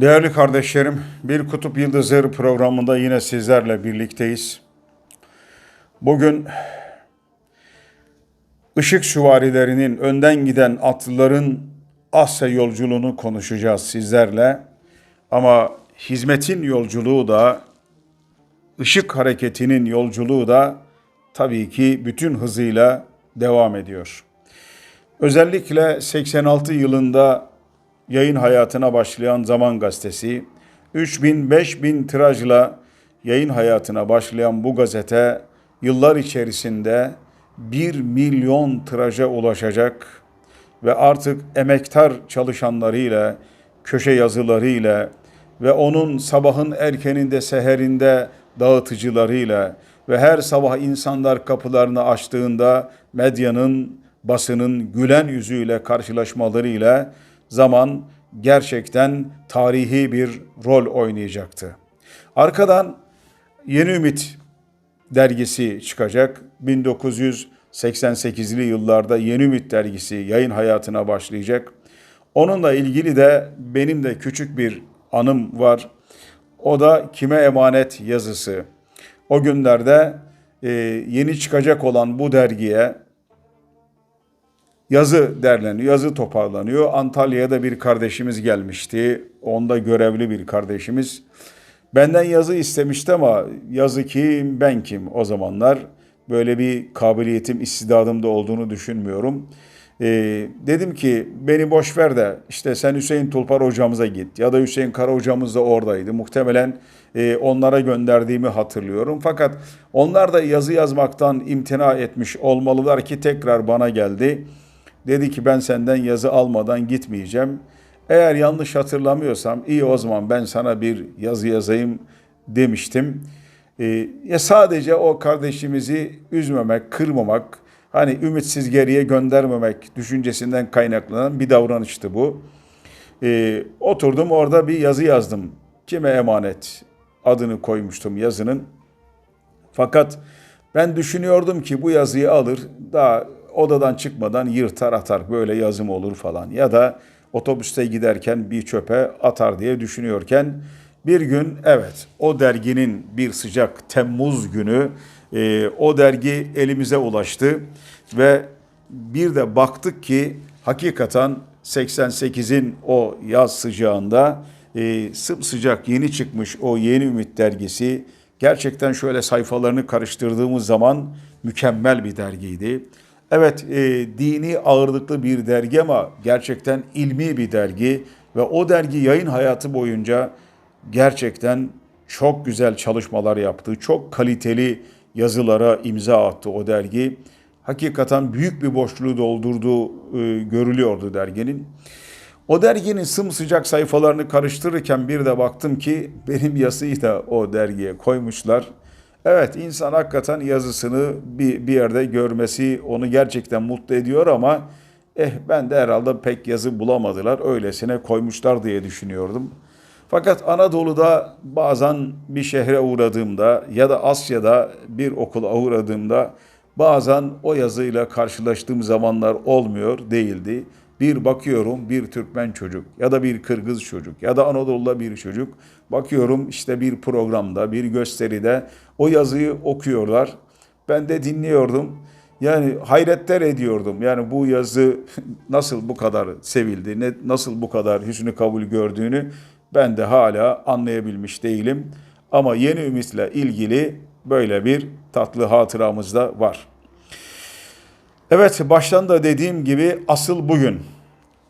Değerli kardeşlerim, Bir Kutup Yıldızları programında yine sizlerle birlikteyiz. Bugün ışık süvarilerinin önden giden atlıların Asya yolculuğunu konuşacağız sizlerle. Ama hizmetin yolculuğu da, ışık hareketinin yolculuğu da tabii ki bütün hızıyla devam ediyor. Özellikle 86 yılında yayın hayatına başlayan Zaman Gazetesi, 3000-5000 tirajla yayın hayatına başlayan bu gazete yıllar içerisinde 1 milyon tiraja ulaşacak ve artık emektar çalışanlarıyla, köşe yazılarıyla ve onun sabahın erkeninde seherinde dağıtıcılarıyla ve her sabah insanlar kapılarını açtığında medyanın, basının gülen yüzüyle karşılaşmalarıyla zaman gerçekten tarihi bir rol oynayacaktı. Arkadan Yeni Ümit dergisi çıkacak. 1988'li yıllarda Yeni Ümit dergisi yayın hayatına başlayacak. Onunla ilgili de benim de küçük bir anım var. O da kime emanet yazısı. O günlerde e, yeni çıkacak olan bu dergiye yazı derleniyor, yazı toparlanıyor. Antalya'da bir kardeşimiz gelmişti. Onda görevli bir kardeşimiz. Benden yazı istemişti ama yazı kim, ben kim o zamanlar. Böyle bir kabiliyetim, istidadım da olduğunu düşünmüyorum. Ee, dedim ki beni boş ver de işte sen Hüseyin Tulpar hocamıza git ya da Hüseyin Kara hocamız da oradaydı. Muhtemelen e, onlara gönderdiğimi hatırlıyorum. Fakat onlar da yazı yazmaktan imtina etmiş olmalılar ki tekrar bana geldi. Dedi ki ben senden yazı almadan gitmeyeceğim. Eğer yanlış hatırlamıyorsam iyi o zaman ben sana bir yazı yazayım demiştim. Ee, ya sadece o kardeşimizi üzmemek, kırmamak, hani ümitsiz geriye göndermemek düşüncesinden kaynaklanan bir davranıştı bu. Ee, oturdum orada bir yazı yazdım. Kime emanet adını koymuştum yazının. Fakat ben düşünüyordum ki bu yazıyı alır daha odadan çıkmadan yırtar atar böyle yazım olur falan ya da otobüste giderken bir çöpe atar diye düşünüyorken bir gün evet o derginin bir sıcak Temmuz günü e, o dergi elimize ulaştı ve bir de baktık ki hakikaten 88'in o yaz sıcağında e, sımsıcak yeni çıkmış o Yeni Ümit dergisi gerçekten şöyle sayfalarını karıştırdığımız zaman mükemmel bir dergiydi. Evet e, dini ağırlıklı bir dergi ama gerçekten ilmi bir dergi ve o dergi yayın hayatı boyunca gerçekten çok güzel çalışmalar yaptı. Çok kaliteli yazılara imza attı o dergi. Hakikaten büyük bir boşluğu doldurduğu e, görülüyordu derginin. O derginin sımsıcak sayfalarını karıştırırken bir de baktım ki benim yazıyı da o dergiye koymuşlar. Evet insan hakikaten yazısını bir, bir yerde görmesi onu gerçekten mutlu ediyor ama eh ben de herhalde pek yazı bulamadılar. Öylesine koymuşlar diye düşünüyordum. Fakat Anadolu'da bazen bir şehre uğradığımda ya da Asya'da bir okula uğradığımda bazen o yazıyla karşılaştığım zamanlar olmuyor değildi. Bir bakıyorum bir Türkmen çocuk ya da bir Kırgız çocuk ya da Anadolu'da bir çocuk. Bakıyorum işte bir programda, bir gösteride o yazıyı okuyorlar. Ben de dinliyordum. Yani hayretler ediyordum. Yani bu yazı nasıl bu kadar sevildi, nasıl bu kadar hüsnü kabul gördüğünü ben de hala anlayabilmiş değilim. Ama yeni ümitle ilgili böyle bir tatlı hatıramız da var. Evet baştan da dediğim gibi asıl bugün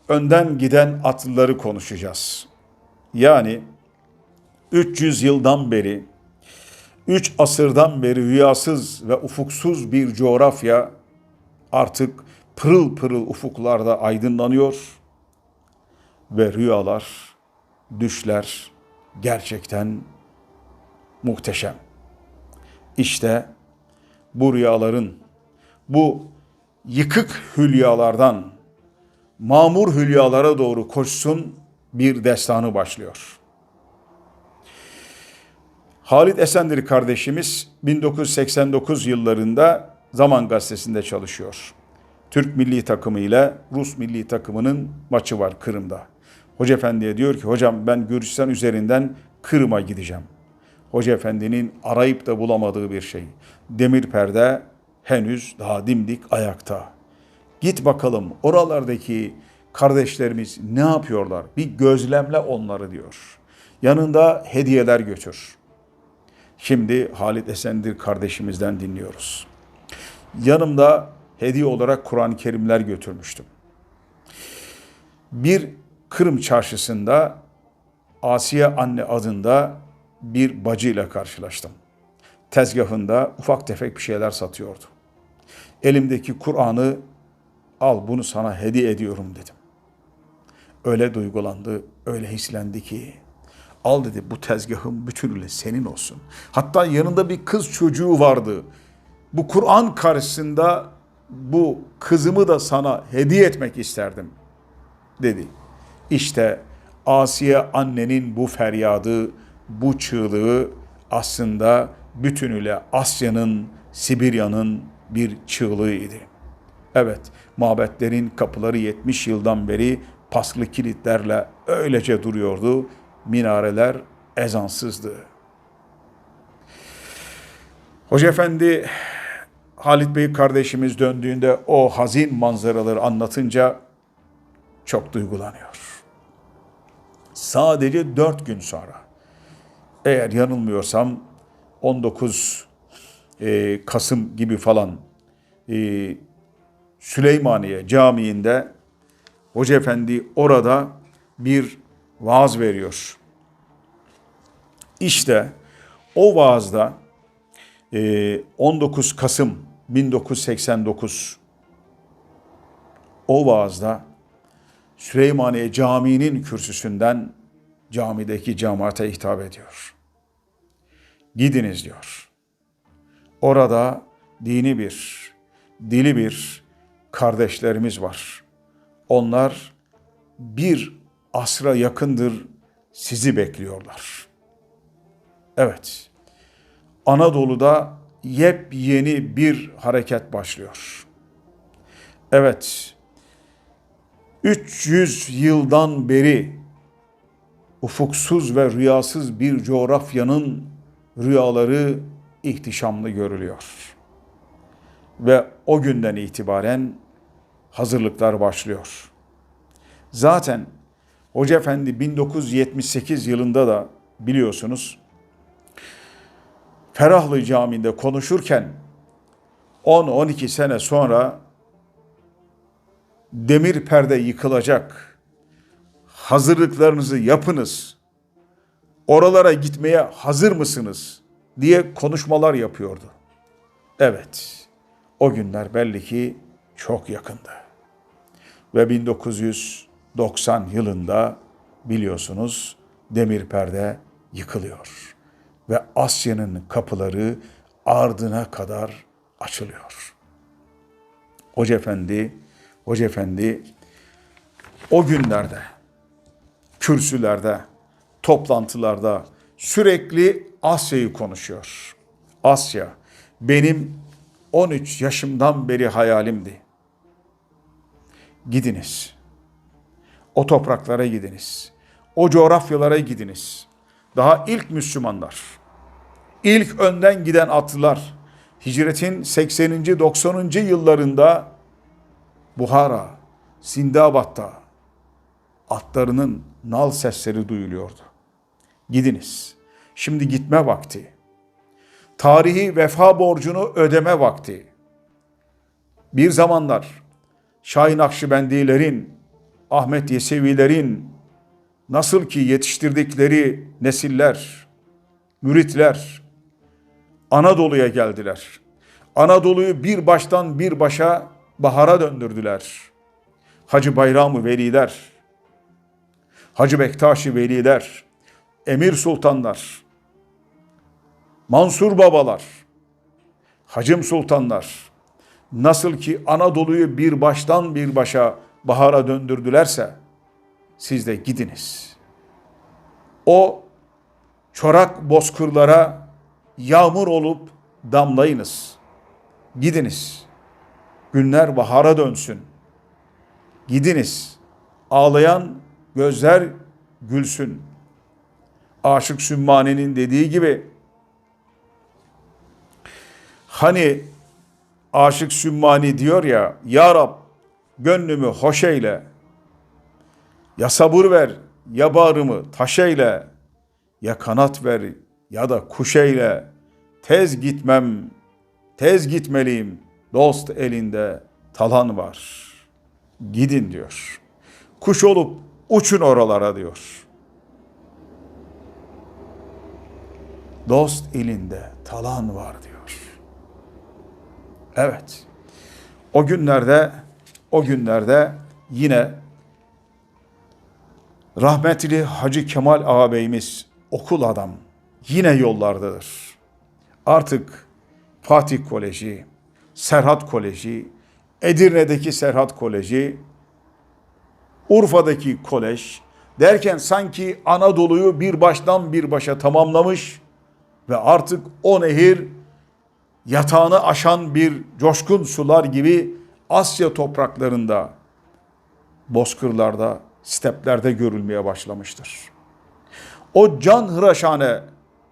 önden giden atlıları konuşacağız. Yani 300 yıldan beri, 3 asırdan beri rüyasız ve ufuksuz bir coğrafya artık pırıl pırıl ufuklarda aydınlanıyor ve rüyalar, düşler gerçekten muhteşem. İşte bu rüyaların, bu yıkık hülyalardan mamur hülyalara doğru koşsun bir destanı başlıyor. Halit Esendir kardeşimiz 1989 yıllarında Zaman Gazetesi'nde çalışıyor. Türk milli takımı ile Rus milli takımının maçı var Kırım'da. Hoca Efendi'ye diyor ki hocam ben Gürcistan üzerinden Kırım'a gideceğim. Hoca Efendi'nin arayıp da bulamadığı bir şey. Demir perde henüz daha dimdik ayakta. Git bakalım oralardaki kardeşlerimiz ne yapıyorlar? Bir gözlemle onları diyor. Yanında hediyeler götür. Şimdi Halit Esendir kardeşimizden dinliyoruz. Yanımda hediye olarak Kur'an-ı Kerimler götürmüştüm. Bir Kırım çarşısında Asiye anne adında bir bacıyla karşılaştım. Tezgahında ufak tefek bir şeyler satıyordu. Elimdeki Kur'an'ı al bunu sana hediye ediyorum dedim. Öyle duygulandı, öyle hislendi ki al dedi bu tezgahın bütünüyle senin olsun. Hatta yanında bir kız çocuğu vardı. Bu Kur'an karşısında bu kızımı da sana hediye etmek isterdim dedi. İşte Asiye annenin bu feryadı, bu çığlığı aslında bütünüyle Asya'nın, Sibirya'nın bir çığlığıydı. Evet, mabetlerin kapıları 70 yıldan beri paslı kilitlerle öylece duruyordu. Minareler ezansızdı. Hoca Efendi Halit Bey kardeşimiz döndüğünde o hazin manzaraları anlatınca çok duygulanıyor. Sadece dört gün sonra, eğer yanılmıyorsam 19 e, Kasım gibi falan e, Süleymaniye Camii'nde Hoca Efendi orada bir vaaz veriyor. İşte o vaazda e, 19 Kasım 1989 o vaazda Süleymaniye Camii'nin kürsüsünden camideki cemaate hitap ediyor. Gidiniz diyor. Orada dini bir, dili bir kardeşlerimiz var. Onlar bir asra yakındır sizi bekliyorlar. Evet. Anadolu'da yepyeni bir hareket başlıyor. Evet. 300 yıldan beri ufuksuz ve rüyasız bir coğrafyanın rüyaları ihtişamlı görülüyor. Ve o günden itibaren hazırlıklar başlıyor. Zaten Hoca Efendi 1978 yılında da biliyorsunuz Ferahlı Camii'nde konuşurken 10-12 sene sonra demir perde yıkılacak. Hazırlıklarınızı yapınız. Oralara gitmeye hazır mısınız diye konuşmalar yapıyordu. Evet. O günler belli ki çok yakındı. Ve 1990 yılında biliyorsunuz demir perde yıkılıyor ve Asya'nın kapıları ardına kadar açılıyor. Hoca Efendi, Hoca Efendi o günlerde kürsülerde, toplantılarda sürekli Asya'yı konuşuyor. Asya benim 13 yaşımdan beri hayalimdi. Gidiniz. O topraklara gidiniz. O coğrafyalara gidiniz. Daha ilk Müslümanlar, ilk önden giden atlılar, hicretin 80. 90. yıllarında Buhara, Sindabat'ta atlarının nal sesleri duyuluyordu. Gidiniz. Şimdi gitme vakti. Tarihi vefa borcunu ödeme vakti. Bir zamanlar Şahin Akşibendilerin, Ahmet Yesevilerin nasıl ki yetiştirdikleri nesiller, müritler Anadolu'ya geldiler. Anadolu'yu bir baştan bir başa bahara döndürdüler. Hacı Bayramı Veliler, Hacı Bektaşi Veliler, Emir Sultanlar, Mansur Babalar, Hacım Sultanlar nasıl ki Anadolu'yu bir baştan bir başa bahara döndürdülerse siz de gidiniz. O çorak bozkırlara yağmur olup damlayınız. Gidiniz. Günler bahara dönsün. Gidiniz. Ağlayan gözler gülsün. Aşık Sümmani'nin dediği gibi. Hani Aşık Sümmani diyor ya Ya Rab gönlümü hoş eyle. Ya sabır ver ya bağrımı taş eyle. Ya kanat ver ya da kuş eyle. Tez gitmem tez gitmeliyim. Dost elinde talan var. Gidin diyor. Kuş olup uçun oralara diyor dost elinde talan var diyor. Evet. O günlerde o günlerde yine rahmetli Hacı Kemal ağabeyimiz okul adam yine yollardadır. Artık Fatih Koleji, Serhat Koleji, Edirne'deki Serhat Koleji, Urfa'daki kolej derken sanki Anadolu'yu bir baştan bir başa tamamlamış ve artık o nehir yatağını aşan bir coşkun sular gibi Asya topraklarında, bozkırlarda, steplerde görülmeye başlamıştır. O can hıraşane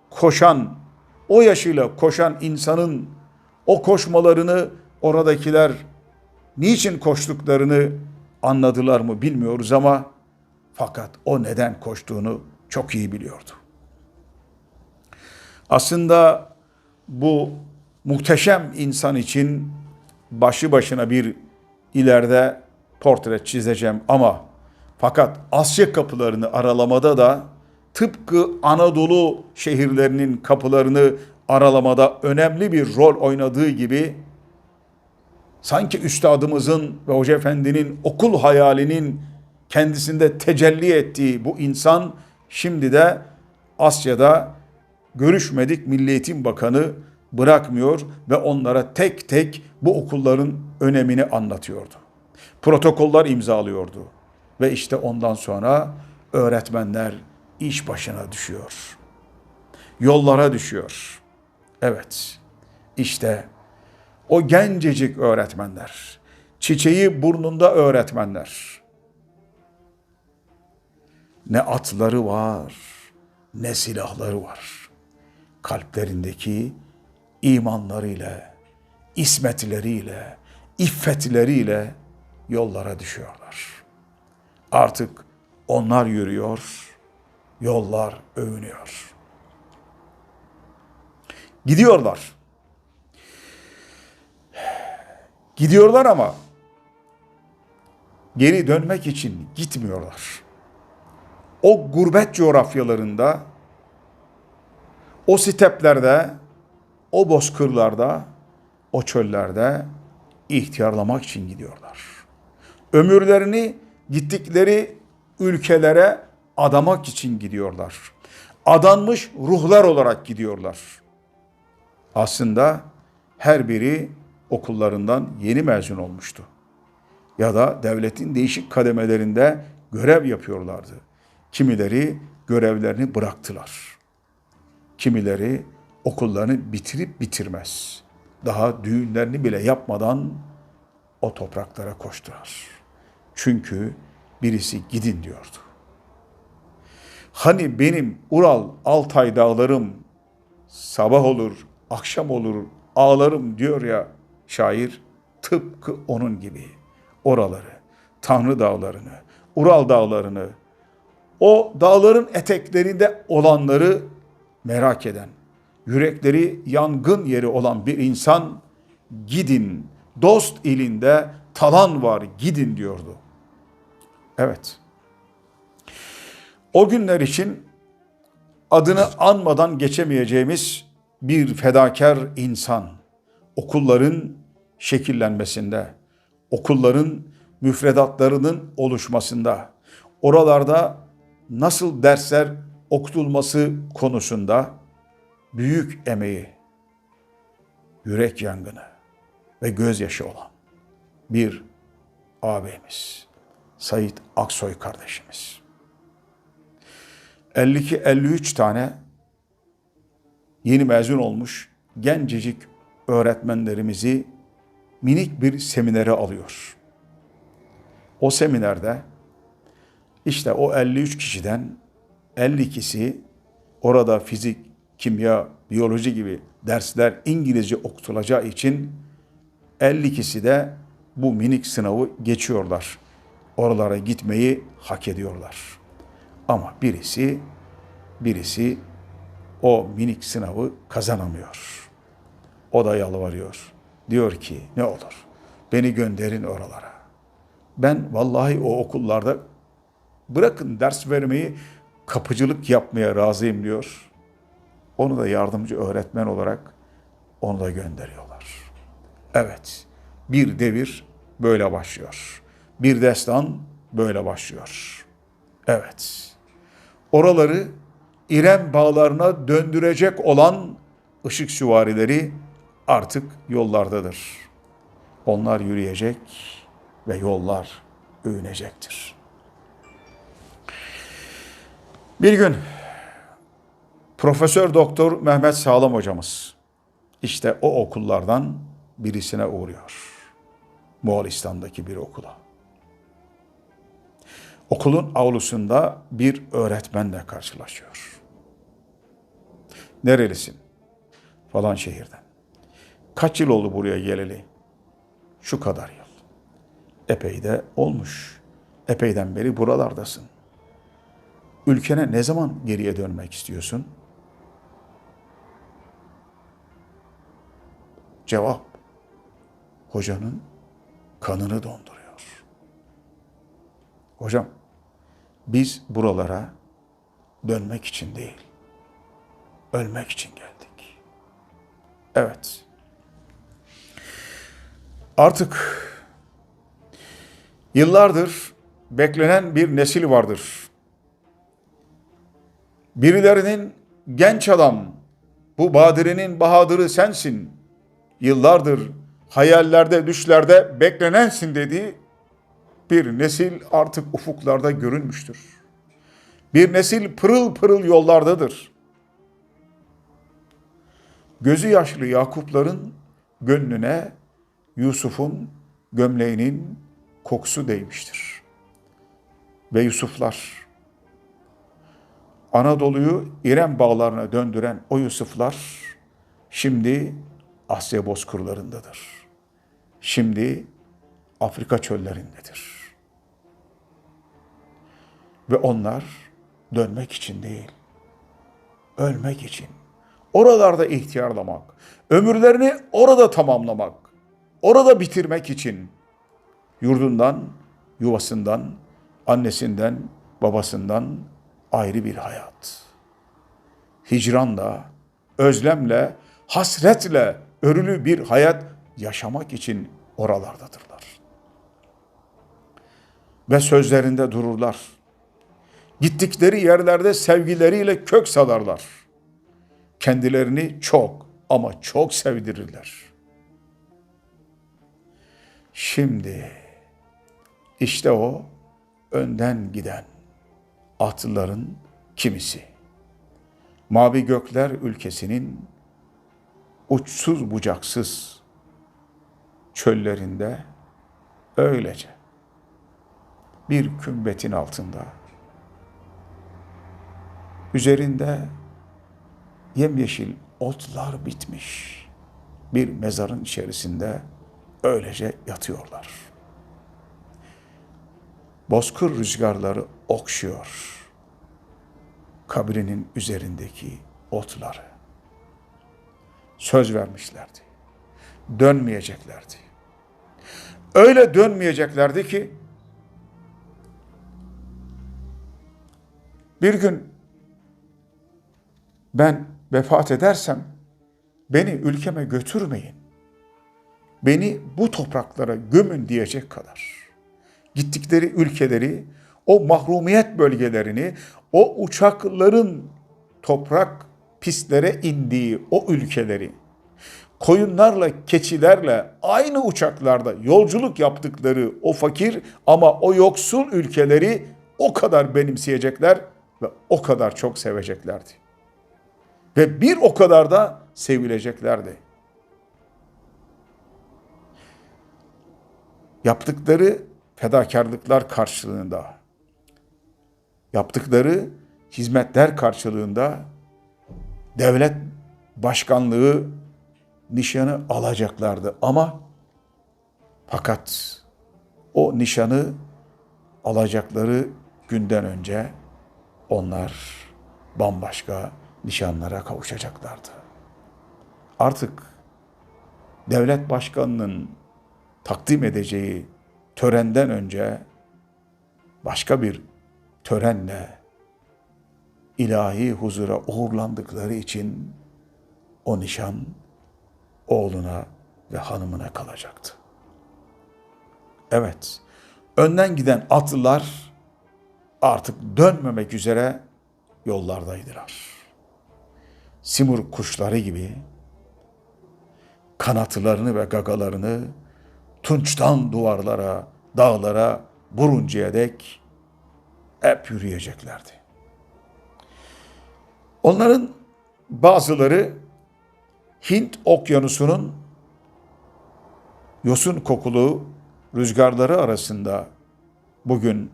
koşan, o yaşıyla koşan insanın o koşmalarını oradakiler niçin koştuklarını anladılar mı bilmiyoruz ama fakat o neden koştuğunu çok iyi biliyordu. Aslında bu muhteşem insan için başı başına bir ileride portre çizeceğim ama fakat Asya kapılarını aralamada da tıpkı Anadolu şehirlerinin kapılarını aralamada önemli bir rol oynadığı gibi sanki üstadımızın ve Hoca Efendi'nin okul hayalinin kendisinde tecelli ettiği bu insan şimdi de Asya'da görüşmedik Milli Eğitim Bakanı bırakmıyor ve onlara tek tek bu okulların önemini anlatıyordu. Protokoller imzalıyordu. Ve işte ondan sonra öğretmenler iş başına düşüyor. Yollara düşüyor. Evet. İşte o gencecik öğretmenler, çiçeği burnunda öğretmenler. Ne atları var, ne silahları var. Kalplerindeki imanlarıyla, ismetleriyle, iffetleriyle yollara düşüyorlar. Artık onlar yürüyor, yollar övünüyor. Gidiyorlar. Gidiyorlar ama geri dönmek için gitmiyorlar. O gurbet coğrafyalarında, o steplerde, o bozkırlarda, o çöllerde ihtiyarlamak için gidiyorlar. Ömürlerini gittikleri ülkelere adamak için gidiyorlar. Adanmış ruhlar olarak gidiyorlar. Aslında her biri okullarından yeni mezun olmuştu. Ya da devletin değişik kademelerinde görev yapıyorlardı. Kimileri görevlerini bıraktılar. Kimileri okullarını bitirip bitirmez. Daha düğünlerini bile yapmadan o topraklara koştular. Çünkü birisi gidin diyordu. Hani benim Ural Altay dağlarım sabah olur, akşam olur ağlarım diyor ya şair tıpkı onun gibi oraları, Tanrı dağlarını, Ural dağlarını, o dağların eteklerinde olanları merak eden, yürekleri yangın yeri olan bir insan gidin, dost ilinde talan var gidin diyordu. Evet. O günler için adını anmadan geçemeyeceğimiz bir fedakar insan okulların şekillenmesinde, okulların müfredatlarının oluşmasında, oralarda nasıl dersler okutulması konusunda büyük emeği, yürek yangını ve gözyaşı olan bir ağabeyimiz. Sayit Aksoy kardeşimiz. 52-53 tane yeni mezun olmuş gencecik öğretmenlerimizi minik bir seminere alıyor. O seminerde İşte o 53 kişiden 52'si orada fizik, kimya, biyoloji gibi dersler İngilizce okutulacağı için 52'si de bu minik sınavı geçiyorlar. Oralara gitmeyi hak ediyorlar. Ama birisi birisi o minik sınavı kazanamıyor. O da yalvarıyor. Diyor ki ne olur beni gönderin oralara. Ben vallahi o okullarda bırakın ders vermeyi kapıcılık yapmaya razıyım diyor. Onu da yardımcı öğretmen olarak onu da gönderiyorlar. Evet, bir devir böyle başlıyor. Bir destan böyle başlıyor. Evet, oraları İrem bağlarına döndürecek olan ışık süvarileri artık yollardadır. Onlar yürüyecek ve yollar övünecektir. Bir gün Profesör Doktor Mehmet Sağlam hocamız işte o okullardan birisine uğruyor. Moğolistan'daki bir okula. Okulun avlusunda bir öğretmenle karşılaşıyor. Nerelisin? Falan şehirden. Kaç yıl oldu buraya geleli? Şu kadar yıl. Epey de olmuş. Epeyden beri buralardasın. Ülkene ne zaman geriye dönmek istiyorsun? Cevap, hocanın kanını donduruyor. Hocam, biz buralara dönmek için değil, ölmek için geldik. Evet. Artık yıllardır beklenen bir nesil vardır. Birilerinin genç adam, bu badirenin bahadırı sensin. Yıllardır hayallerde, düşlerde beklenensin dediği bir nesil artık ufuklarda görünmüştür. Bir nesil pırıl pırıl yollardadır. Gözü yaşlı Yakupların gönlüne Yusuf'un gömleğinin kokusu değmiştir. Ve Yusuflar Anadolu'yu İrem bağlarına döndüren o Yusuflar şimdi Asya bozkırlarındadır. Şimdi Afrika çöllerindedir. Ve onlar dönmek için değil, ölmek için, oralarda ihtiyarlamak, ömürlerini orada tamamlamak, orada bitirmek için yurdundan, yuvasından, annesinden, babasından ayrı bir hayat. Hicranla, özlemle, hasretle örülü bir hayat yaşamak için oralardadırlar. Ve sözlerinde dururlar. Gittikleri yerlerde sevgileriyle kök salarlar. Kendilerini çok ama çok sevdirirler. Şimdi işte o önden giden atlıların kimisi. Mavi Gökler ülkesinin uçsuz bucaksız çöllerinde öylece bir kümbetin altında üzerinde yemyeşil otlar bitmiş bir mezarın içerisinde öylece yatıyorlar. Bozkır rüzgarları okşuyor kabrinin üzerindeki otları. Söz vermişlerdi. Dönmeyeceklerdi. Öyle dönmeyeceklerdi ki bir gün ben vefat edersem beni ülkeme götürmeyin. Beni bu topraklara gömün diyecek kadar. Gittikleri ülkeleri, o mahrumiyet bölgelerini, o uçakların toprak pistlere indiği o ülkeleri, koyunlarla, keçilerle aynı uçaklarda yolculuk yaptıkları o fakir ama o yoksul ülkeleri o kadar benimseyecekler ve o kadar çok seveceklerdi. Ve bir o kadar da sevileceklerdi. Yaptıkları fedakarlıklar karşılığında yaptıkları hizmetler karşılığında devlet başkanlığı nişanı alacaklardı ama fakat o nişanı alacakları günden önce onlar bambaşka nişanlara kavuşacaklardı. Artık devlet başkanının takdim edeceği törenden önce başka bir törenle ilahi huzura uğurlandıkları için o nişan oğluna ve hanımına kalacaktı. Evet, önden giden atlılar artık dönmemek üzere yollardaydılar. Simur kuşları gibi kanatlarını ve gagalarını tunçtan duvarlara, dağlara vuruncaya dek hep yürüyeceklerdi. Onların bazıları Hint okyanusunun yosun kokulu rüzgarları arasında bugün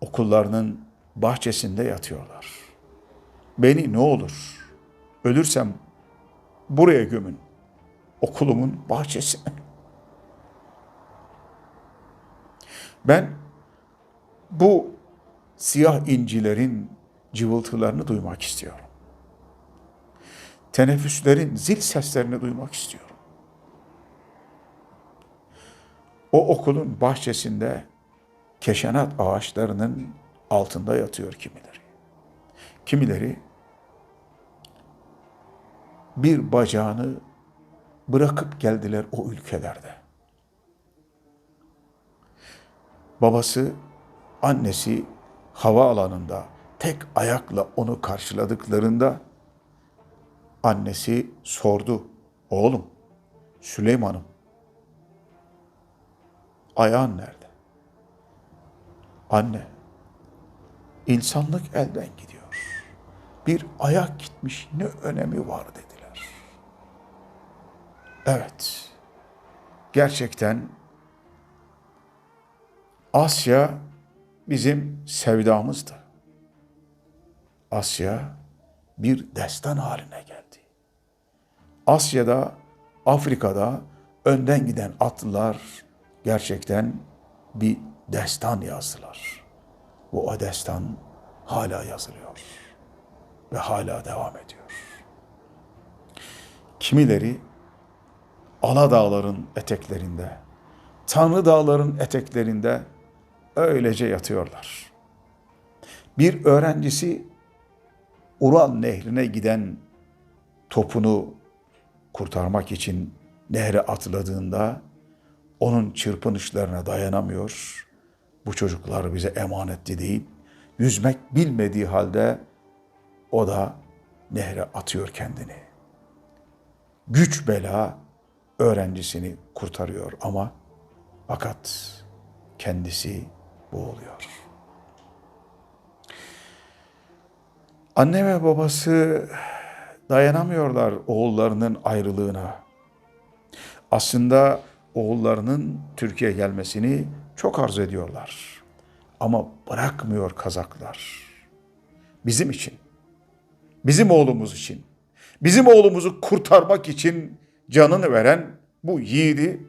okullarının bahçesinde yatıyorlar. Beni ne olur ölürsem buraya gömün. Okulumun bahçesine. Ben bu siyah incilerin cıvıltılarını duymak istiyorum. Teneffüslerin zil seslerini duymak istiyorum. O okulun bahçesinde keşanat ağaçlarının altında yatıyor kimileri. Kimileri bir bacağını bırakıp geldiler o ülkelerde. Babası, annesi hava alanında tek ayakla onu karşıladıklarında annesi sordu. Oğlum, Süleyman'ım, ayağın nerede? Anne, insanlık elden gidiyor. Bir ayak gitmiş ne önemi var dediler. Evet, gerçekten Asya bizim sevdamızdı. Asya bir destan haline geldi. Asya'da, Afrika'da önden giden atlılar gerçekten bir destan yazdılar. Bu o destan hala yazılıyor ve hala devam ediyor. Kimileri Ala dağların eteklerinde, Tanrı dağların eteklerinde öylece yatıyorlar. Bir öğrencisi Ural nehrine giden topunu kurtarmak için nehre atladığında onun çırpınışlarına dayanamıyor. Bu çocuklar bize emanetti deyip yüzmek bilmediği halde o da nehre atıyor kendini. Güç bela öğrencisini kurtarıyor ama fakat kendisi boğuluyor. Anne ve babası dayanamıyorlar oğullarının ayrılığına. Aslında oğullarının Türkiye gelmesini çok arzu ediyorlar. Ama bırakmıyor Kazaklar. Bizim için, bizim oğlumuz için, bizim oğlumuzu kurtarmak için canını veren bu yiğidi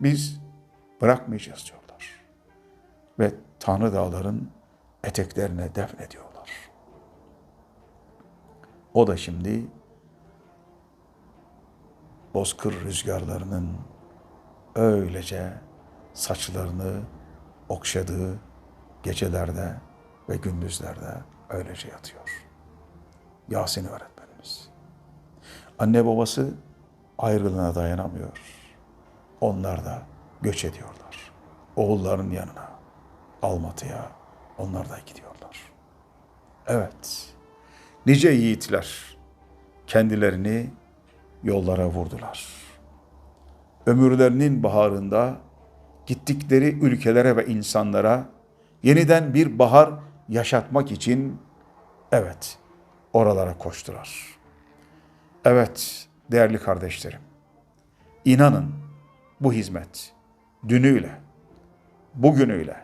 biz bırakmayacağız diyorlar. Ve Tanrı dağların eteklerine defnediyorlar. O da şimdi bozkır rüzgarlarının öylece saçlarını okşadığı gecelerde ve gündüzlerde öylece yatıyor. Yasin öğretmenimiz. Anne babası ayrılığına dayanamıyor. Onlar da göç ediyorlar. Oğulların yanına, Almatı'ya onlar da gidiyorlar. Evet, nice yiğitler kendilerini yollara vurdular. Ömürlerinin baharında gittikleri ülkelere ve insanlara yeniden bir bahar yaşatmak için evet oralara koştular. Evet değerli kardeşlerim. inanın bu hizmet dünüyle, bugünüyle,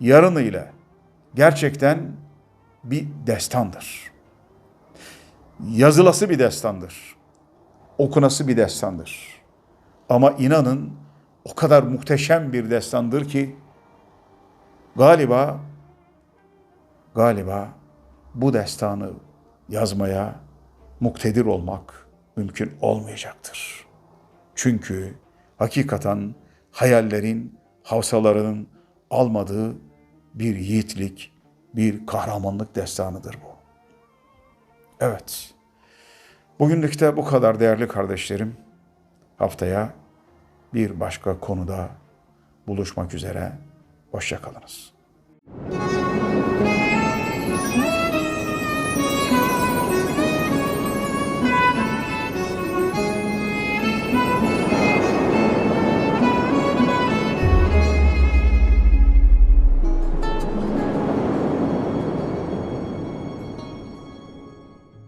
yarınıyla gerçekten bir destandır. Yazılası bir destandır. Okunası bir destandır. Ama inanın o kadar muhteşem bir destandır ki galiba galiba bu destanı yazmaya muktedir olmak mümkün olmayacaktır. Çünkü hakikaten hayallerin, havsalarının almadığı bir yiğitlik, bir kahramanlık destanıdır bu. Evet. Bugünlük de bu kadar değerli kardeşlerim. Haftaya bir başka konuda buluşmak üzere. Hoşçakalınız.